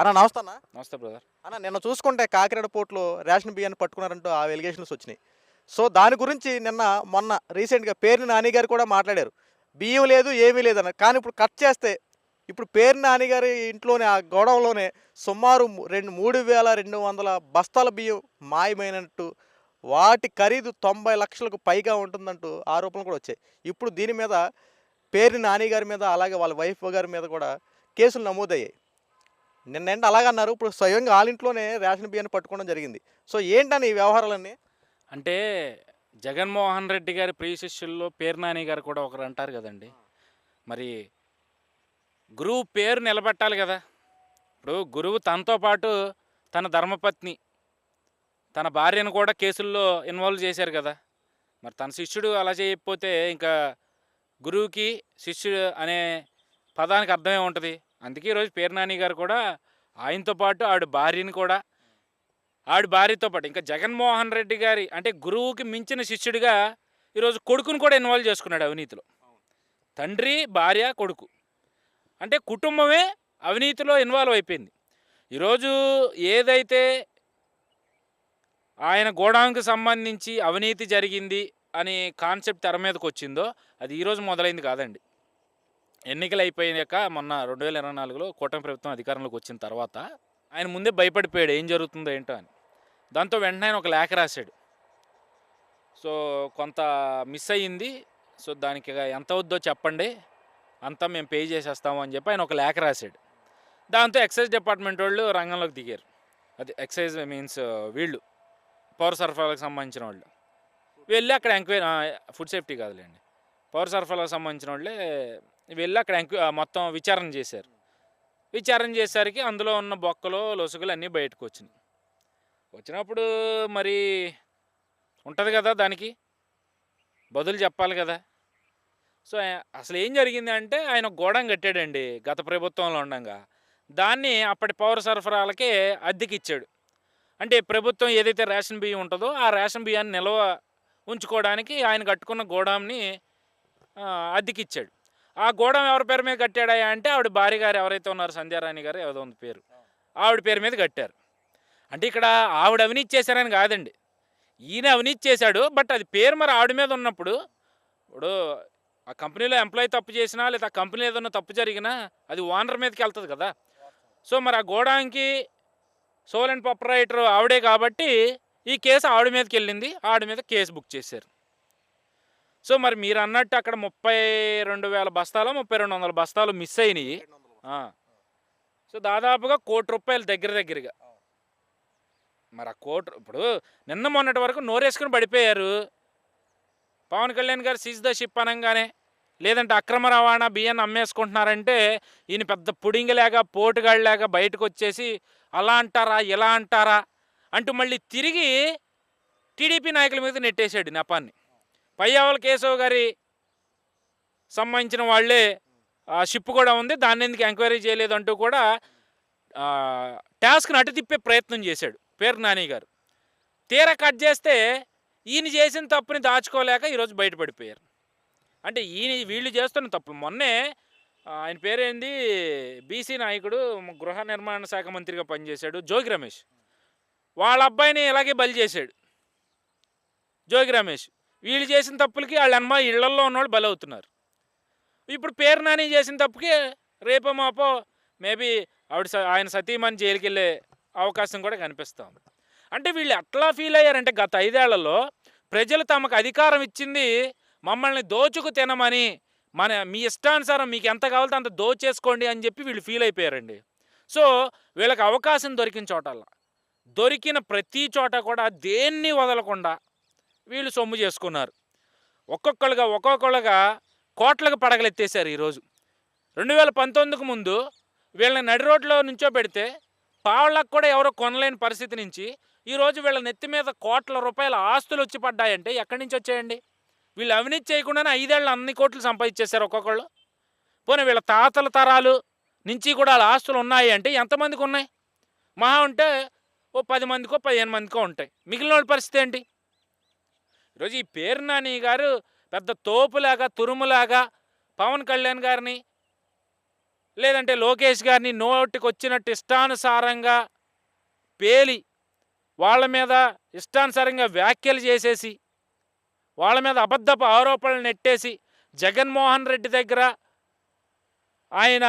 అన్న నమస్తే అన్న. నమస్తే బ్రదర్ అన్న నిన్న చూసుకుంటే కాకినాడ పోర్టులో రేషన్ బియ్యాన్ని పట్టుకున్నారంటూ ఆ ఎలిగేషన్స్ వచ్చినాయి. సో దాని గురించి నిన్న మొన్న రీసెంట్గా పేరుని నాని గారు కూడా మాట్లాడారు. బియ్యం లేదు ఏమీ లేదన్న కానీ ఇప్పుడు కట్ చేస్తే ఇప్పుడు పేరు నాని గారి ఇంట్లోనే ఆ గొడవలోనే సుమారు రెండు మూడు వేల రెండు వందల బస్తాల బియ్యం మాయమైనట్టు వాటి ఖరీదు తొంభై లక్షలకు పైగా ఉంటుందంటూ ఆరోపణలు కూడా వచ్చాయి. ఇప్పుడు దీని మీద పేరుని నాని గారి మీద అలాగే వాళ్ళ వైఫ్ గారి మీద కూడా కేసులు నమోదయ్యాయి. నిన్నేంటి అలాగన్నారు? ఇప్పుడు స్వయంగా వాళ్ళ ఇంట్లోనే రేషన్ బియ్యాన్ని పట్టుకోవడం జరిగింది. సో ఏంటని ఈ వ్యవహారాలన్నీ? అంటే జగన్మోహన్ రెడ్డి గారి ప్రియ శిష్యుల్లో పేరు నాని గారు కూడా ఒకరు అంటారు కదండి. మరి గురువు పేరు నిలబెట్టాలి కదా. ఇప్పుడు గురువు తనతో పాటు తన ధర్మపత్ని తన భార్యను కూడా కేసుల్లో ఇన్వాల్వ్ చేశారు కదా. మరి తన శిష్యుడు అలా చేయకపోతే ఇంకా గురువుకి శిష్యుడు అనే పదానికి అర్థమే ఉంటుంది అందుకే ఈరోజు పేరు నాని గారు కూడా ఆయనతో పాటు ఆవిడ భార్యని కూడా ఆవిడ భార్యతో పాటు ఇంకా జగన్మోహన్ రెడ్డి గారి అంటే గురువుకి మించిన శిష్యుడిగా ఈరోజు కొడుకును కూడా ఇన్వాల్వ్ చేసుకున్నాడు అవినీతిలో. తండ్రి భార్య కొడుకు. అంటే కుటుంబమే అవినీతిలో ఇన్వాల్వ్ అయిపోయింది. ఈరోజు ఏదైతే ఆయన గోడాంకి సంబంధించి అవినీతి జరిగింది అనే కాన్సెప్ట్ తెర మీదకి వచ్చిందో అది ఈరోజు మొదలైంది కాదండి. ఎన్నికలు అయిపోయాక మొన్న రెండు వేల ఇరవై నాలుగులో కూటమి ప్రభుత్వం అధికారంలోకి వచ్చిన తర్వాత ఆయన ముందే భయపడిపోయాడు ఏం జరుగుతుందో ఏంటో అని. దాంతో వెంటనే ఆయన ఒక లేఖ రాశాడు. సో కొంత మిస్ అయ్యింది. సో దానికి ఎంత అవుద్దో చెప్పండి. అంతా మేము పే చేసేస్తాము అని చెప్పి ఆయన ఒక లేఖ రాశాడు. దాంతో ఎక్సైజ్ డిపార్ట్మెంట్ వాళ్ళు రంగంలోకి దిగారు. అది ఎక్సైజ్ మీన్స్ వీళ్ళు పౌర సరఫరాలకు సంబంధించిన వాళ్ళు. వెళ్ళి అక్కడ ఎంక్వైరీ ఫుడ్ సేఫ్టీ కాదులేండి. పౌర సరఫరాలకు సంబంధించిన వాళ్ళే వెళ్ళి అక్కడ మొత్తం విచారణ చేశారు. విచారణ చేసేసరికి అందులో ఉన్న బొక్కలు లొసుగులు అన్నీ బయటకు వచ్చినాయి. వచ్చినప్పుడు మరి ఉంటుంది కదా దానికి? బదులు చెప్పాలి కదా? సో అసలు ఏం జరిగింది అంటే ఆయన గోడం కట్టాడండి గత ప్రభుత్వంలో ఉండగా. దాన్ని అప్పటి పౌర సరఫరాలకే అద్దెకి ఇచ్చాడు అంటే ప్రభుత్వం ఏదైతే రేషన్ బియ్యం ఉంటుందో ఆ రేషన్ బియ్యాన్ని నిల్వ ఉంచుకోవడానికి ఆయన కట్టుకున్న గోడాంని అద్దెకి ఇచ్చాడు ఆ గోడం ఎవరి పేరు మీద కట్టాడా అంటే ఆవిడ భార్య గారు ఎవరైతే ఉన్నారు సంధ్యారాణి గారు ఏదో ఉంది పేరు. ఆవిడ పేరు మీద కట్టారు. అంటే ఇక్కడ ఆవిడ అవినీతి చేశారని కాదండి. ఈయన అవినీతి చేశాడు బట్ అది పేరు మరి ఆవిడ మీద ఉన్నప్పుడు ఇప్పుడు ఆ కంపెనీలో ఎంప్లాయీ తప్పు చేసినా లేదా ఆ కంపెనీ ఏదన్నా తప్పు జరిగినా అది ఓనర్ మీదకి వెళ్తుంది కదా. సో మరి ఆ గోడానికి సోల్ అండ్ ప్రొపరైటర్ ఆవిడే కాబట్టి ఈ కేసు ఆవిడ మీదకి వెళ్ళింది ఆవిడ మీద కేసు బుక్ చేశారు. సో మరి మీరు అన్నట్టు అక్కడ ముప్పై రెండు వేల బస్తాలు ముప్పై రెండు వందల బస్తాలు మిస్ అయినాయి. సో దాదాపుగా కోటి రూపాయలు దగ్గర దగ్గరగా. మరి ఆ కోటి ఇప్పుడు నిన్న మొన్నటి వరకు నోరేసుకుని పడిపోయారు. పవన్ కళ్యాణ్ గారు సీజ్ ద షిప్ అనగానే. లేదంటే అక్రమ రవాణా బియ్యాన్ని అమ్మేసుకుంటున్నారంటే ఈయన పెద్ద పుడింగిలాగా పోటుగాళ్ళలాగా బయటకు వచ్చేసి అలా అంటారా ఇలా అంటారా అంటూ మళ్ళీ తిరిగి టీడీపీ నాయకుల మీద నెట్టేశాడు నెపాన్ని. పయ్యావల కేశవ్ గారి సంబంధించిన వాళ్ళే షిప్ కూడా ఉంది. దాన్ని ఎందుకు ఎంక్వైరీ చేయలేదు అంటూ కూడా టాస్క్ని అటు తిప్పే ప్రయత్నం చేశాడు పేరు నాని గారు. తీరా కట్ చేస్తే ఈయన చేసిన తప్పుని దాచుకోలేక ఈరోజు బయటపడిపోయారు. అంటే ఈయన వీళ్ళు చేస్తున్న తప్పులు. మొన్నే ఆయన పేరేంది? బీసీ నాయకుడు గృహ నిర్మాణ శాఖ మంత్రిగా పనిచేశాడు జోగి రమేష్. వాళ్ళ అబ్బాయిని ఇలాగే బలి చేశాడు జోగి రమేష్. వీళ్ళు చేసిన తప్పులకి వాళ్ళ అమ్మ ఇళ్ళల్లో ఉన్నవాళ్ళు బలవుతున్నారు. ఇప్పుడు పేరు నాని చేసిన తప్పుకి రేపో మాపో మేబీ ఆవిడ స- ఆయన సతీమణి జైలుకి వెళ్ళే అవకాశం కూడా కనిపిస్తాం అంటే వీళ్ళు ఎట్లా ఫీల్ అయ్యారంటే గత ఐదేళ్ళలో ప్రజలు తమకు అధికారం ఇచ్చింది మమ్మల్ని దోచుకు తినమని మన మీ ఇష్టానుసారం మీకు ఎంత కావాలో అంత దోచేసుకోండి అని చెప్పి వీళ్ళు ఫీల్ అయిపోయారండి. సో వీళ్ళకి అవకాశం దొరికిన చోటల్లా. దొరికిన ప్రతి చోట కూడా దేన్ని వదలకుండా వీళ్ళు సొమ్ము చేసుకున్నారు. ఒక్కొక్కరుగా ఒక్కొక్కరుగా కోట్లకు పడగలెత్తేశారు ఈరోజు. రెండు వేల పంతొమ్మిదికి ముందు వీళ్ళని నడి రోడ్లో నుంచో పెడితే పావులకు కూడా ఎవరో కొనలేని పరిస్థితి నుంచి ఈరోజు వీళ్ళ నెత్తి మీద కోట్ల రూపాయల ఆస్తులు వచ్చి పడ్డాయంటే ఎక్కడి నుంచి వచ్చాయండి? వీళ్ళు అవినీతి చేయకుండానే ఐదేళ్ళు అన్ని కోట్లు సంపాదించేశారు ఒక్కొక్కళ్ళు. పోనీ వీళ్ళ తాతల తరాలు నుంచి కూడా వాళ్ళ ఆస్తులు ఉన్నాయి అంటే ఎంతమందికి ఉన్నాయి? మహా ఉంటే ఓ పది మందికో పదిహేను మందికో ఉంటాయి. మిగిలిన వాళ్ళ పరిస్థితి ఏంటి? ఈరోజు ఈ పేరు నాని గారు పెద్ద తోపులాగా తురుములాగా పవన్ కళ్యాణ్ గారిని లేదంటే లోకేష్ గారిని నోటికి వచ్చినట్టు ఇష్టానుసారంగా పేలి వాళ్ళ మీద ఇష్టానుసారంగా వ్యాఖ్యలు చేసేసి వాళ్ళ మీద అబద్ధపు ఆరోపణలు నెట్టేసి జగన్మోహన్ రెడ్డి దగ్గర ఆయన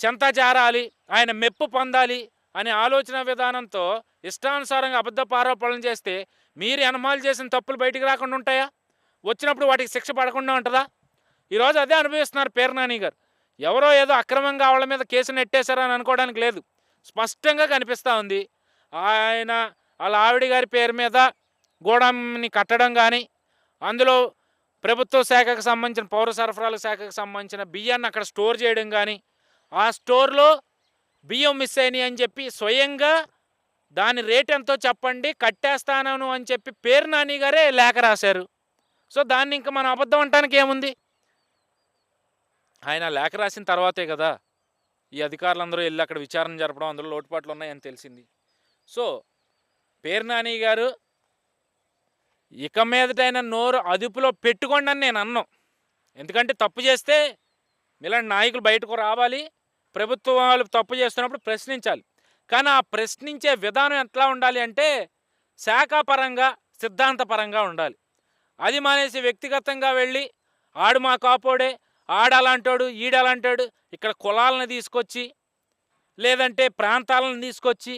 చెంత జారాలి ఆయన మెప్పు పొందాలి అనే ఆలోచన విధానంతో ఇష్టానుసారంగా అబద్ధపు ఆరోపణలు చేస్తే మీరు ఎనమాలు చేసిన తప్పులు బయటికి రాకుండా ఉంటాయా? వచ్చినప్పుడు వాటికి శిక్ష పడకుండా ఉంటుందా? ఈరోజు అదే అనుభవిస్తున్నారు పేర్నాని గారు. ఎవరో ఏదో అక్రమంగా వాళ్ళ మీద కేసు నెట్టేశారని అనుకోవడానికి లేదు. స్పష్టంగా కనిపిస్తూ ఉంది. ఆయన వాళ్ళ ఆవిడ గారి పేరు మీద గోడంని కట్టడం కానీ అందులో ప్రభుత్వ శాఖకు సంబంధించిన పౌర సరఫరాల శాఖకు సంబంధించిన బియ్యాన్ని అక్కడ స్టోర్ చేయడం కానీ ఆ స్టోర్లో బియ్యం మిస్ అయినాయి అని చెప్పి స్వయంగా దాని రేట్ ఎంతో చెప్పండి కట్టేస్తాను అని చెప్పి పేరు నాని గారే లేఖ రాశారు. సో దాన్ని ఇంకా మనం అబద్ధం అంటానికి ఏముంది? ఆయన లేఖ రాసిన తర్వాతే కదా ఈ అధికారులందరూ వెళ్ళి అక్కడ విచారణ జరపడం అందులో లోటుపాట్లు ఉన్నాయని తెలిసింది. సో పేరు నాని గారు ఇక మీదటైన నోరు అదుపులో పెట్టుకోండి అని నేను అన్నాం. ఎందుకంటే తప్పు చేస్తే ఇలాంటి నాయకులు బయటకు రావాలి ప్రభుత్వం వాళ్ళు తప్పు చేస్తున్నప్పుడు ప్రశ్నించాలి. కానీ ఆ ప్రశ్నించే విధానం ఎట్లా ఉండాలి అంటే శాఖాపరంగా సిద్ధాంతపరంగా ఉండాలి. అది మానేసి వ్యక్తిగతంగా వెళ్ళి ఆడు మా కాపోడే ఆడలాంటాడు ఈడలాంటాడు ఇక్కడ కులాలను తీసుకొచ్చి లేదంటే ప్రాంతాలను తీసుకొచ్చి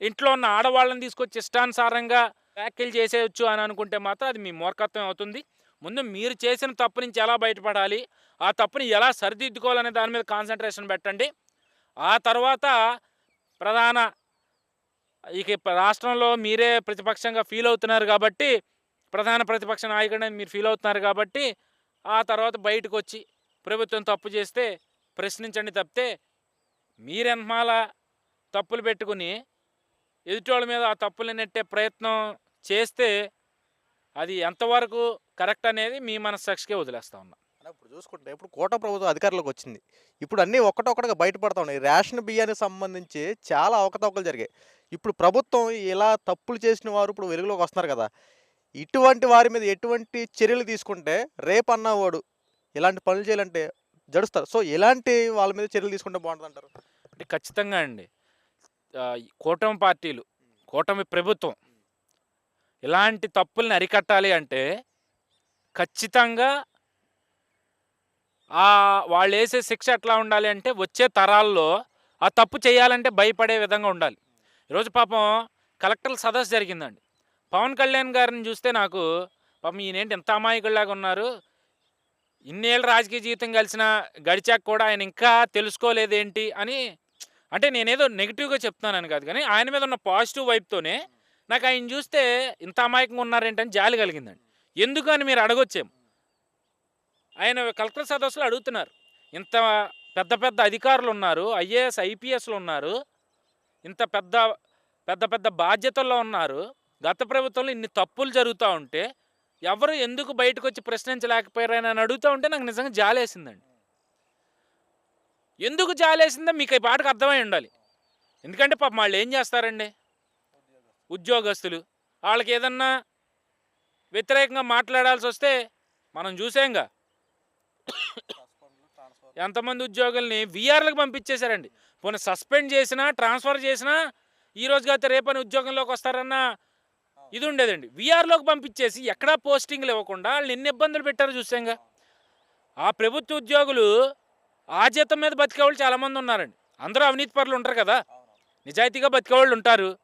ఇంట్లో ఉన్న ఆడవాళ్ళని తీసుకొచ్చి ఇష్టానుసారంగా వ్యాఖ్యలు చేసేయచ్చు అని అనుకుంటే మాత్రం అది మీ మూర్ఖత్వం అవుతుంది. ముందు మీరు చేసిన తప్పు నుంచి ఎలా బయటపడాలి ఆ తప్పుని ఎలా సరిదిద్దుకోవాలనే దాని మీద కాన్సన్ట్రేషన్ పెట్టండి. ఆ తర్వాత ప్రధాన ఇక రాష్ట్రంలో మీరే ప్రతిపక్షంగా ఫీల్ అవుతున్నారు కాబట్టి ప్రధాన ప్రతిపక్ష నాయకుడని మీరు ఫీల్ అవుతున్నారు కాబట్టి ఆ తర్వాత బయటకు వచ్చి ప్రభుత్వం తప్పు చేస్తే ప్రశ్నించండి తప్పితే మీరెన్మాల తప్పులు పెట్టుకుని ఎదుటోళ్ళ మీద ఆ తప్పులు నెట్టే ప్రయత్నం చేస్తే అది ఎంతవరకు కరెక్ట్ అనేది మీ మనస్సాక్షికే వదిలేస్తా ఉన్నా. ఇప్పుడు చూసుకుంటే ఇప్పుడు కోట ప్రభుత్వం అధికారంలోకి వచ్చింది. ఇప్పుడు అన్నీ ఒక్కటొక్కటిగా బయటపడతా ఉన్నాయి. రేషన్ బియ్యానికి సంబంధించి చాలా అవకతవకలు జరిగాయి. ఇప్పుడు ప్రభుత్వం ఇలా తప్పులు చేసిన వారు ఇప్పుడు వెలుగులోకి వస్తున్నారు కదా. ఇటువంటి వారి మీద ఎటువంటి చర్యలు తీసుకుంటే రేపు అన్నవాడు ఇలాంటి పనులు చేయాలంటే జడుస్తారు. సో ఎలాంటి వాళ్ళ మీద చర్యలు తీసుకుంటే బాగుంటుంది అంటారు అంటే ఖచ్చితంగా అండి. కూటమి పార్టీలు కూటమి ప్రభుత్వం ఇలాంటి తప్పుల్ని అరికట్టాలి అంటే ఖచ్చితంగా వాళ్ళు వేసే శిక్ష ఎట్లా ఉండాలి అంటే వచ్చే తరాల్లో ఆ తప్పు చేయాలంటే భయపడే విధంగా ఉండాలి. ఈరోజు పాపం కలెక్టర్ల సదస్సు జరిగిందండి. పవన్ కళ్యాణ్ గారిని చూస్తే నాకు పాపం ఈయనేంటి ఎంత అమాయకుల్లాగా ఉన్నారు. ఇన్నేళ్ళు రాజకీయ జీవితం కలిసిన గడిచాక కూడా ఆయన ఇంకా తెలుసుకోలేదేంటి అని అంటే నేనేదో నెగిటివ్గా చెప్తున్నానని కాదు కానీ ఆయన మీద ఉన్న పాజిటివ్ వైపుతోనే నాకు ఆయన చూస్తే ఇంత అమాయకంగా ఉన్నారేంటని జాలి కలిగిందండి. ఎందుకు అని మీరు అడగొచ్చేం ఆయన కలెక్టర్ సదస్సులో అడుగుతున్నారు. ఇంత పెద్ద పెద్ద అధికారులు ఉన్నారు ఐఏఎస్ ఐపీఎస్లు ఉన్నారు ఇంత పెద్ద పెద్ద పెద్ద బాధ్యతల్లో ఉన్నారు. గత ప్రభుత్వంలో ఇన్ని తప్పులు జరుగుతూ ఉంటే ఎవరు ఎందుకు బయటకు వచ్చి ప్రశ్నించలేకపోయారని అని అడుగుతూ ఉంటే నాకు నిజంగా జాలేసిందండి. ఎందుకు జాలేసిందో మీకు ఈ పాటకు అర్థమై ఉండాలి. ఎందుకంటే పాపం వాళ్ళు ఏం చేస్తారండి? ఉద్యోగస్తులు. వాళ్ళకి ఏదన్నా వ్యతిరేకంగా మాట్లాడాల్సి వస్తే మనం చూసాంగా. ఎంతమంది ఉద్యోగుల్ని విఆర్లకు పంపించేశారండి. పోనీ సస్పెండ్ చేసినా ట్రాన్స్ఫర్ చేసినా ఈ రోజు కాకపోతే రేపని ఉద్యోగంలోకి వస్తారన్న ఇది ఉండేదండి. విఆర్లోకి పంపించేసి ఎక్కడా పోస్టింగ్లు ఇవ్వకుండా వాళ్ళు ఎన్ని ఇబ్బందులు పెట్టారో చూసాంగా. ఆ ప్రభుత్వ ఉద్యోగులు ఆ జీతం మీద బతికేవాళ్ళు చాలామంది ఉన్నారండి. అందరూ అవినీతి పరులు ఉంటారు కదా. నిజాయితీగా బతికేవాళ్ళు ఉంటారు.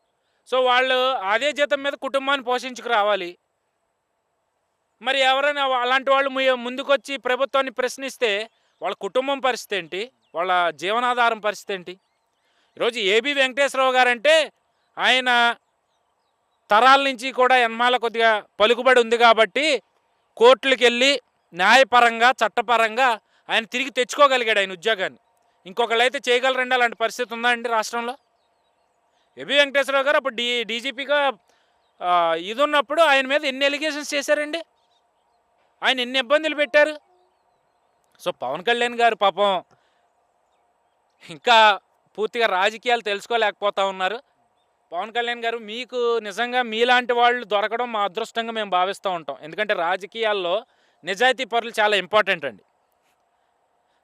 సో వాళ్ళు అదే జీతం మీద కుటుంబాన్ని పోషించుకు రావాలి. మరి ఎవరైనా అలాంటి వాళ్ళు ముందుకొచ్చి ప్రభుత్వాన్ని ప్రశ్నిస్తే వాళ్ళ కుటుంబం పరిస్థితి ఏంటి? వాళ్ళ జీవనాధారం పరిస్థితి ఏంటి? ఈరోజు ఏబి వెంకటేశ్వరరావు గారంటే ఆయన తరాల నుంచి కూడా ఎన్మాల కొద్దిగా పలుకుబడి ఉంది కాబట్టి కోర్టులకు వెళ్ళి న్యాయపరంగా చట్టపరంగా ఆయన తిరిగి తెచ్చుకోగలిగాడు ఆయన ఉద్యోగాన్ని. ఇంకొకళ్ళు అయితే చేయగలరండి? అలాంటి పరిస్థితి ఉందా అండి రాష్ట్రంలో? ఏబి వెంకటేశ్వరరావు గారు అప్పుడు డీ డీజీపీగా ఇది ఉన్నప్పుడు ఆయన మీద ఎన్ని ఎలిగేషన్స్ చేశారండి? ఆయన ఎన్ని ఇబ్బందులు పెట్టారు? సో పవన్ కళ్యాణ్ గారు పాపం ఇంకా పూర్తిగా రాజకీయాలు తెలుసుకోలేకపోతా ఉన్నారు. పవన్ కళ్యాణ్ గారు మీకు నిజంగా మీలాంటి వాళ్ళు దొరకడం మా అదృష్టంగా మేము భావిస్తూ ఉంటాం. ఎందుకంటే రాజకీయాల్లో నిజాయితీ పరులు చాలా ఇంపార్టెంట్ అండి.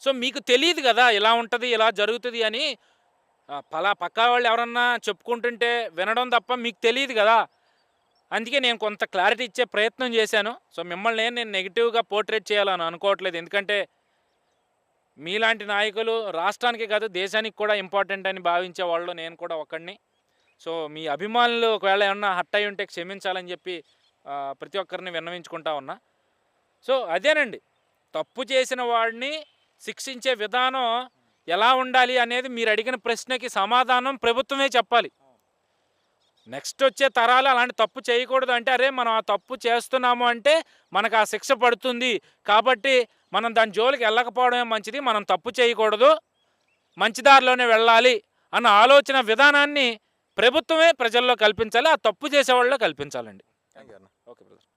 సో మీకు తెలియదు కదా ఇలా ఉంటుంది ఇలా జరుగుతుంది అని పలా పక్కా వాళ్ళు ఎవరన్నా చెప్పుకుంటుంటే వినడం తప్ప మీకు తెలియదు కదా. అందుకే నేను కొంత క్లారిటీ ఇచ్చే ప్రయత్నం చేశాను. సో మిమ్మల్ని నేను నెగిటివ్గా పోర్ట్రేట్ చేయాలని అనుకోవట్లేదు. ఎందుకంటే మీలాంటి నాయకులు రాష్ట్రానికి కాదు దేశానికి కూడా ఇంపార్టెంట్ అని భావించే వాళ్ళు నేను కూడా ఒకడిని. సో మీ అభిమానులు ఒకవేళ ఏమన్నా హట్ అయి ఉంటే క్షమించాలని చెప్పి ప్రతి ఒక్కరిని విన్నవించుకుంటా ఉన్నా. సో అదేనండి. తప్పు చేసిన వాడిని శిక్షించే విధానం ఎలా ఉండాలి అనేది మీరు అడిగిన ప్రశ్నకి సమాధానం ప్రభుత్వమే చెప్పాలి. నెక్స్ట్ వచ్చే తరాలు అలాంటి తప్పు చేయకూడదు అంటే అరే మనం ఆ తప్పు చేస్తున్నాము అంటే మనకు ఆ శిక్ష పడుతుంది. కాబట్టి మనం దాని జోలికి వెళ్ళకపోవడమే మంచిది. మనం తప్పు చేయకూడదు. మంచి దారిలోనే వెళ్ళాలి అన్న ఆలోచన విధానాన్ని ప్రభుత్వమే ప్రజల్లో కల్పించాలి. ఆ తప్పు చేసేవాళ్ళలో కల్పించాలండి. థ్యాంక్ యూ అన్న. Okay brother.